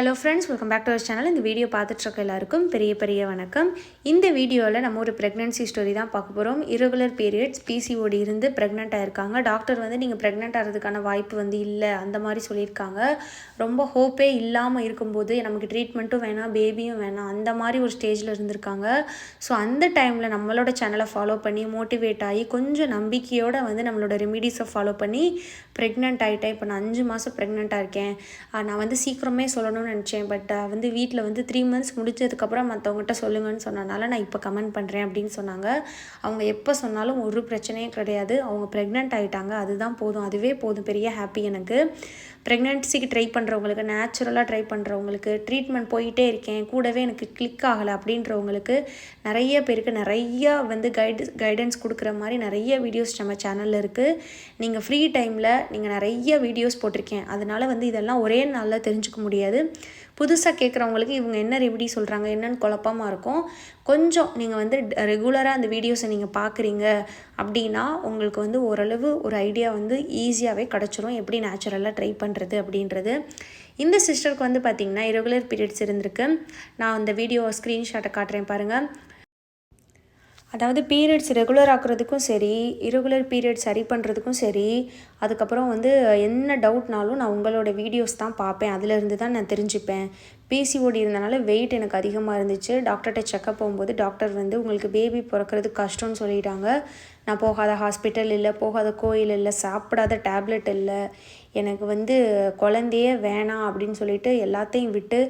Hello friends welcome back to our channel இந்த video பார்த்துட்ருக்க எல்லாருக்கும் பெரிய பெரிய வணக்கம். இந்த வீடியோவில் நம்ம ஒரு ப்ரெக்னென்சி ஸ்டோரி தான் பார்க்க போகிறோம் இரகுலர் பீரியட்ஸ் பிசிஓடி இருந்து ப்ரெக்னென்ட் ஆயிருக்காங்க. டாக்டர் வந்து நீங்கள் ப்ரெக்னென்ட் ஆகிறதுக்கான வாய்ப்பு வந்து இல்லை அந்த மாதிரி சொல்லியிருக்காங்க. ரொம்ப ஹோப்பே இல்லாமல் இருக்கும்போது நமக்கு ட்ரீட்மெண்ட்டும் வேணாம் பேபியும் வேணாம் அந்த மாதிரி ஒரு ஸ்டேஜில் இருந்திருக்காங்க. ஸோ அந்த டைமில் நம்மளோட சேனலை ஃபாலோ பண்ணி மோட்டிவேட் ஆகி கொஞ்சம் நம்பிக்கையோடு வந்து நம்மளோட ரெமிடிஸை ஃபாலோ பண்ணி ப்ரெக்னென்ட் ஆகிட்டேன் இப்போ நான் அஞ்சு மாதம் ப்ரெக்னெண்ட்டாக இருக்கேன். நான் வந்து சீக்கிரமே சொல்லணும்னு நினச்சேன். பட் வந்து வீட்டில் வந்து த்ரீ மந்த்ஸ் முடிச்சதுக்கப்புறம் மற்றவங்ககிட்ட சொல்லுங்கன்னு சொன்னனால நான் இப்போ கமெண்ட் பண்ணுறேன் அப்படின்னு சொன்னாங்க. அவங்க எப்போ சொன்னாலும் ஒரு பிரச்சனையும் கிடையாது. அவங்க ப்ரெக்னென்ட் ஆகிட்டாங்க அதுதான் போதும். அதுவே போதும். பெரிய ஹாப்பி எனக்கு. ப்ரெக்னென்சிக்கு ட்ரை பண்ணுறவங்களுக்கு நேச்சுரலாக ட்ரை பண்ணுறவங்களுக்கு ட்ரீட்மெண்ட் போயிட்டே இருக்கேன். கூடவே எனக்கு கிளிக் ஆகலை அப்படின்றவங்களுக்கு நிறைய பேருக்கு நிறையா வந்து கைடு கைடன்ஸ் கொடுக்குற மாதிரி நிறைய வீடியோஸ் நம்ம சேனலில் இருக்குது நீங்கள் ஃப்ரீ டைமில் நீங்கள் நிறைய வீடியோஸ் போட்டிருக்கேன். அதனால் வந்து இதெல்லாம் ஒரே நாளில் தெரிஞ்சுக்க முடியாது. புதுசாக கேட்குறவங்களுக்கு இவங்க என்ன ரெமெடி சொல்கிறாங்க என்னன்னு குழப்பமாக இருக்கும். கொஞ்சம் நீங்கள் வந்து ரெகுலராக அந்த வீடியோஸை நீங்கள் பார்க்குறீங்க அப்படின்னா உங்களுக்கு வந்து ஓரளவு ஒரு ஐடியா வந்து ஈஸியாகவே கிடச்சிரும். எப்படி நேச்சுரலாக ட்ரை பண்ணுறது அப்படின்றது. இந்த சிஸ்டருக்கு வந்து பார்த்திங்கன்னா irregular பீரியட்ஸ் இருந்திருக்கு. நான் அந்த வீடியோ ஸ்க்ரீன்ஷாட்டை காட்டுறேன் பாருங்கள் அதாவது பீரியட்ஸ் ரெகுலர் ஆக்குறதுக்கும் சரி இரகுலர் பீரியட்ஸ் சரி பண்ணுறதுக்கும் சரி அதுக்கப்புறம் வந்து என்ன டவுட்னாலும் நான் உங்களோட வீடியோஸ் தான் பார்ப்பேன். அதிலிருந்து தான் நான் தெரிஞ்சுப்பேன். பிசிஓடி இருந்தனால வெயிட் எனக்கு அதிகமாக இருந்துச்சு. டாக்டர்கிட்ட செக்கப் போகும்போது டாக்டர் வந்து உங்களுக்கு பேபி பிறக்கிறது கஷ்டம்னு சொல்லிட்டாங்க. நான் போகாத ஹாஸ்பிட்டல் இல்லை போகாத கோயில் இல்லை சாப்பிடாத டேப்லெட் இல்லை. எனக்கு வந்து குழந்தையே வேணாம் அப்படின்னு சொல்லிட்டு எல்லாத்தையும் விட்டு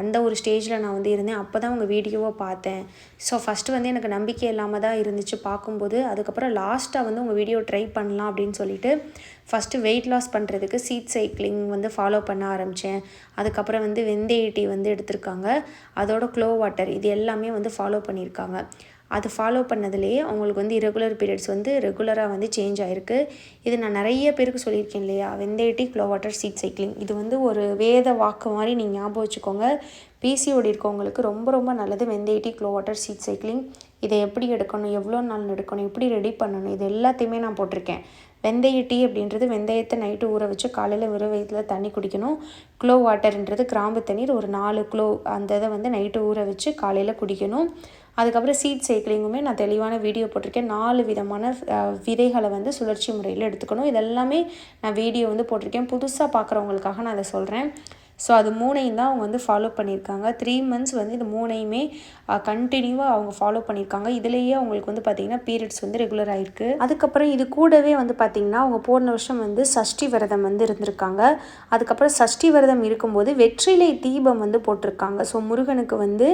அந்த ஒரு ஸ்டேஜில் நான் வந்து இருந்தேன். அப்போ தான் உங்கள் வீடியோவை பார்த்தேன். ஸோ ஃபஸ்ட்டு வந்து எனக்கு நம்பிக்கை இல்லாமல் தான் இருந்துச்சு பார்க்கும்போது. அதுக்கப்புறம் லாஸ்ட்டாக வந்து உங்கள் வீடியோ ட்ரை பண்ணலாம் அப்படின்னு சொல்லிட்டு ஃபஸ்ட்டு வெயிட் லாஸ் பண்ணுறதுக்கு சீட் சைக்கிளிங் வந்து ஃபாலோ பண்ண ஆரம்பித்தேன் அதுக்கப்புறம் வந்து வெந்தயட்டி வந்து எடுத்திருக்காங்க. அதோட க்ளோ வாட்டர் இது எல்லாமே வந்து ஃபாலோ பண்ணியிருக்காங்க. அது ஃபாலோ பண்ணதுலேயே அவங்களுக்கு வந்து irregular பீரியட்ஸ் வந்து ரெகுலராக வந்து சேஞ்ச் ஆகிருக்கு இது நான் நிறைய பேருக்கு சொல்லியிருக்கேன் இல்லையா? வெந்தயட்டி க்ளோ வாட்டர் சீட் சைக்கிளிங் இது வந்து ஒரு வேத வாக்கு மாதிரி நீங்கள் ஞாபகம் வச்சுக்கோங்க. பிசிஓடி இருக்கவங்களுக்கு ரொம்ப ரொம்ப நல்லது வெந்தயட்டி க்ளோ வாட்டர் சீட் சைக்கிளிங் இதை எப்படி எடுக்கணும்? எவ்வளோ நாள் எடுக்கணும்? எப்படி ரெடி பண்ணணும்? இது எல்லாத்தையுமே நான் போட்டிருக்கேன். வெந்தய டீ அப்படின்றது வெந்தயத்தை நைட்டு ஊற வச்சு காலையில் வெறும் வயிற்றில் தண்ணி குடிக்கணும். க்ளோ வாட்டர்ன்றது கிராம்பு தண்ணீர் ஒரு நாலு க்ளோ அந்த இதை வந்து நைட்டு ஊற வச்சு காலையில் குடிக்கணும். அதுக்கப்புறம் சீட் சைக்கிளிங்குமே நான் தெளிவான வீடியோ போட்டிருக்கேன். நாலு விதமான விதைகளை வந்து சுழற்சி முறையில் எடுத்துக்கணும். இதெல்லாமே நான் வீடியோ வந்து போட்டிருக்கேன். புதுசாக பார்க்குறவங்களுக்காக நான் அதை சொல்கிறேன் ஸோ அது மூணையும் தான் அவங்க வந்து ஃபாலோ பண்ணியிருக்காங்க. த்ரீ மந்த்ஸ் வந்து இது மூணையுமே கண்டினியூவாக அவங்க ஃபாலோ பண்ணியிருக்காங்க. இதுலேயே அவங்களுக்கு வந்து பார்த்திங்கன்னா பீரியட்ஸ் வந்து ரெகுலர் ஆகிருக்கு அதுக்கப்புறம் இது கூடவே வந்து பார்த்திங்கன்னா அவங்க போன வருஷம் வந்து சஷ்டி விரதம் வந்து இருந்திருக்காங்க. அதுக்கப்புறம் சஷ்டி விரதம் இருக்கும்போது வெற்றிலை தீபம் வந்து போட்டிருக்காங்க. ஸோ முருகனுக்கு வந்து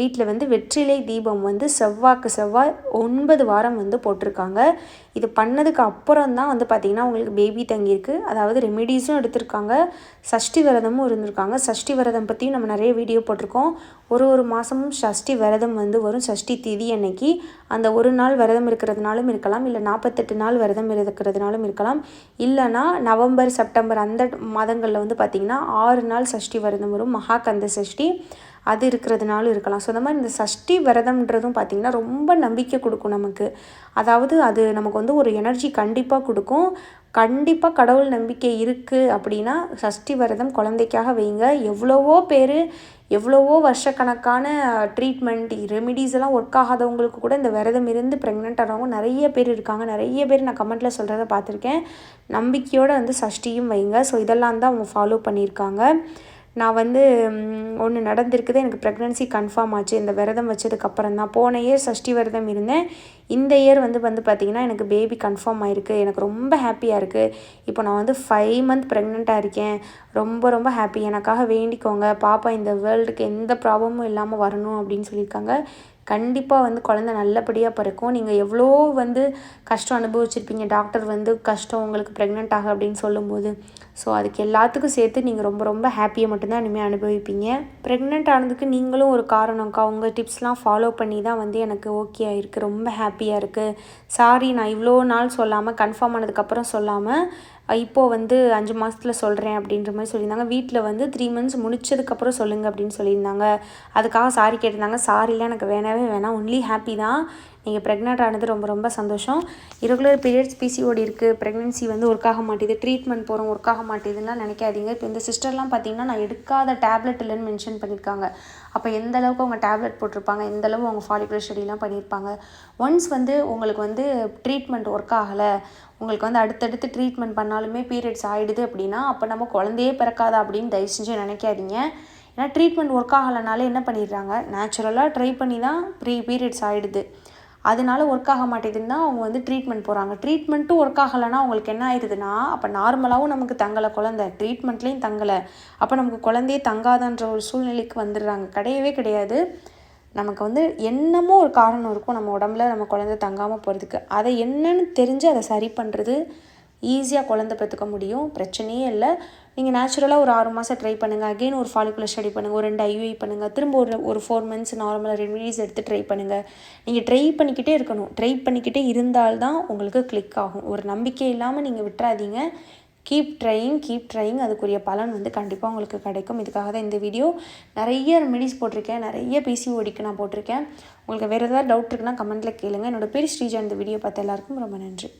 வீட்டில் வந்து வெற்றிலை தீபம் வந்து செவ்வாய்க்கு செவ்வாய் ஒன்பது வாரம் வந்து போட்டிருக்காங்க. இது பண்ணதுக்கு அப்புறம் தான் வந்து பார்த்திங்கன்னா அவங்களுக்கு பேபி தங்கியிருக்கு. அதாவது ரெமிடிஸும் எடுத்திருக்காங்க. சஷ்டி விரதமும் இருந்திருக்காங்க சஷ்டி விரதம் பற்றியும் நம்ம நிறைய வீடியோ போட்டிருக்கோம். ஒரு ஒரு மாதமும் சஷ்டி விரதம் வந்து வரும். சஷ்டி திதி அன்னைக்கு. அந்த ஒரு நாள் விரதம் இருக்கிறதுனாலும் இருக்கலாம். இல்லை நாற்பத்தெட்டு நாள் விரதம் இருக்கிறதுனாலும் இருக்கலாம். இல்லைனா நவம்பர் செப்டம்பர் அந்த மாதங்களில் வந்து பார்த்திங்கன்னா ஆறு நாள் சஷ்டி விரதம் வரும். மகாகந்த சஷ்டி. அது இருக்கிறதுனாலும் இருக்கலாம். ஸோ அந்த மாதிரி இந்த சஷ்டி விரதம்ன்றதும் பார்த்திங்கன்னா ரொம்ப நம்பிக்கை கொடுக்கும் நமக்கு. அதாவது அது நமக்கு வந்து ஒரு எனர்ஜி கண்டிப்பாக கொடுக்கும். கண்டிப்பாக கடவுள் நம்பிக்கை இருக்குது அப்படின்னா சஷ்டி விரதம் குழந்தைக்காக வைங்க. எவ்வளவோ பேர் எவ்வளவோ வருஷக்கணக்கான ட்ரீட்மெண்ட் ரெமிடிஸ் எல்லாம் ஒர்க் ஆகாதவங்களுக்கு கூட இந்த விரதம் இருந்து ப்ரெக்னென்ட் ஆனவங்க நிறைய பேர் இருக்காங்க. நிறைய பேர் நான் கமெண்ட்டில் சொல்கிறத பார்த்துருக்கேன். நம்பிக்கையோடு வந்து சஷ்டியும் வைங்க. ஸோ இதெல்லாம் தான் அவங்க ஃபாலோ பண்ணியிருக்காங்க. நான் வந்து ஒன்று நடந்திருக்குது எனக்கு ப்ரெக்னன்சி கன்ஃபார்ம் ஆச்சு. இந்த விரதம் வச்சதுக்கப்புறம் தான். போன இயர் சஷ்டி விரதம் இருந்தேன். இந்த இயர் வந்து வந்து பார்த்திங்கன்னா எனக்கு பேபி கன்ஃபார்ம் ஆயிருக்கு. எனக்கு ரொம்ப ஹாப்பியாக இருக்குது இப்போ நான் வந்து ஃபைவ் மந்த் ப்ரெக்னெண்ட்டாக இருக்கேன். ரொம்ப ரொம்ப ஹாப்பி எனக்காக வேண்டிக்கோங்க. பாப்பா இந்த வேர்ல்டுக்கு எந்த ப்ராப்ளமும் இல்லாமல் வரணும் அப்படின்னு சொல்லியிருக்காங்க. கண்டிப்பாக வந்து குழந்த நல்லபடியாக பிறக்கும். நீங்கள் எவ்வளோ வந்து கஷ்டம் அனுபவிச்சிருப்பீங்க. டாக்டர் வந்து கஷ்டம் உங்களுக்கு ப்ரெக்னென்ட் ஆக அப்படின்னு சொல்லும்போது. ஸோ அதுக்கு எல்லாத்துக்கும் சேர்த்து நீங்கள் ரொம்ப ரொம்ப ஹாப்பியை மட்டும்தான் இனிமேல் அனுபவிப்பீங்க. ப்ரெக்னென்ட் ஆனதுக்கு நீங்களும் ஒரு காரணம்க்கா. உங்கள் டிப்ஸ்லாம் ஃபாலோ பண்ணி தான் வந்து எனக்கு ஓகே ஆயிருக்கு ரொம்ப ஹாப்பியாக இருக்குது சாரி நான் இவ்வளோ நாள் சொல்லாமல் கன்ஃபார்ம் ஆனதுக்கப்புறம் சொல்லாமல் இப்போது வந்து அஞ்சு மாதத்தில் சொல்கிறேன் அப்படின்ற மாதிரி சொல்லியிருந்தாங்க. வீட்டில் வந்து த்ரீ மந்த்ஸ் முடிச்சதுக்கப்புறம் சொல்லுங்கள் அப்படின்னு சொல்லியிருந்தாங்க. அதுக்காக சாரி கேட்டிருந்தாங்க. சாரிலாம் எனக்கு வேணவே வேணாம். ஒன்லி ஹாப்பி தான். நீங்கள் ப்ரெக்னென்ட் ஆனது ரொம்ப ரொம்ப சந்தோஷம். இரகுலர் பீரியட்ஸ் பிசிஓடி இருக்குது ப்ரெக்னென்சி வந்து ஒர்க் ஆக மாட்டேது. ட்ரீட்மெண்ட் போகிறோம் ஒர்க் ஆக மாட்டேதுன்னா நினைக்காதீங்க. இப்போ இந்த சிஸ்டர்லாம் பார்த்தீங்கன்னா நான் எடுக்காத டேப்லெட் இல்லைன்னு மென்ஷன் பண்ணியிருக்காங்க அப்போ எந்த அளவுக்கு அவங்க டேப்லெட் போட்டிருப்பாங்க எந்த அளவு அவங்க ஃபாலிகுலர் ஸ்டடிலாம் பண்ணியிருப்பாங்க ஒன்ஸ் வந்து உங்களுக்கு வந்து ட்ரீட்மெண்ட் ஒர்க் ஆகலை உங்களுக்கு வந்து அடுத்தடுத்து ட்ரீட்மெண்ட் பண்ணாலுமே பீரியட்ஸ் ஆகிடுது அப்படின்னா அப்போ நம்ம குழந்தையே பிறக்காதா அப்படின்னு தயவு செஞ்சு நினைக்காதீங்க. ஏன்னா ட்ரீட்மெண்ட் ஒர்க் ஆகலைனாலே என்ன பண்ணிடுறாங்க? நேச்சுரலாக ட்ரை பண்ணி தான் ப்ரீ பீரியட்ஸ் ஆகிடுது அதனால ஒர்க் ஆக மாட்டேதுன்னா அவங்க வந்து ட்ரீட்மெண்ட் போகிறாங்க ட்ரீட்மெண்ட்டும் ஒர்க் ஆகலைன்னா அவங்களுக்கு என்ன ஆயிடுதுன்னா அப்போ நார்மலாகவும் நமக்கு தங்கலை குழந்தை. ட்ரீட்மெண்ட்லேயும் தங்கலை. அப்போ நமக்கு குழந்தையே தங்காதன்ற ஒரு சூழ்நிலைக்கு வந்துடுறாங்க. கிடையவே கிடையாது. நமக்கு வந்து என்னமோ ஒரு காரணம் இருக்கும் நம்ம உடம்புல நம்ம குழந்தை தங்காமல் போகிறதுக்கு அதை என்னன்னு தெரிஞ்சு அதை சரி பண்ணுறது ஈஸியாக குழந்தை பெற்றுக்க முடியும். பிரச்சனையே இல்லை. நீங்கள் நேச்சுரலாக ஒரு ஆறு மாதம் ட்ரை பண்ணுங்கள் அகெயின் ஒரு ஃபாலிகுலர் ஸ்டடி பண்ணுங்கள் ஒரு ரெண்டு ஐயூஐ பண்ணுங்கள் திரும்ப ஒரு ஒரு ஃபோர் மந்த்ஸ் நார்மலாக ரெமிடிஸ் எடுத்து ட்ரை பண்ணுங்கள் நீங்கள் ட்ரை பண்ணிக்கிட்டே இருக்கணும். ட்ரை பண்ணிக்கிட்டே இருந்தால்தான் உங்களுக்கு கிளிக் ஆகும். ஒரு நம்பிக்கை இல்லாமல் நீங்கள் விட்டுறாதீங்க. கீப் ட்ரையிங் கீப் ட்ரையிங் அதுக்குரிய பலன் வந்து கண்டிப்பாக உங்களுக்கு கிடைக்கும். இதுக்காக தான் இந்த வீடியோ நிறைய ரெமிடிஸ் போட்டிருக்கேன். நிறைய பிசிஓடிக்கு நான் போட்டிருக்கேன். உங்களுக்கு வேறு ஏதாவது டவுட் இருக்குன்னா கமெண்ட்டில் கேளுங்கள் என்னோட பேர் ஸ்ரீஜா. இந்த வீடியோ பார்த்த எல்லாருக்கும் ரொம்ப நன்றி.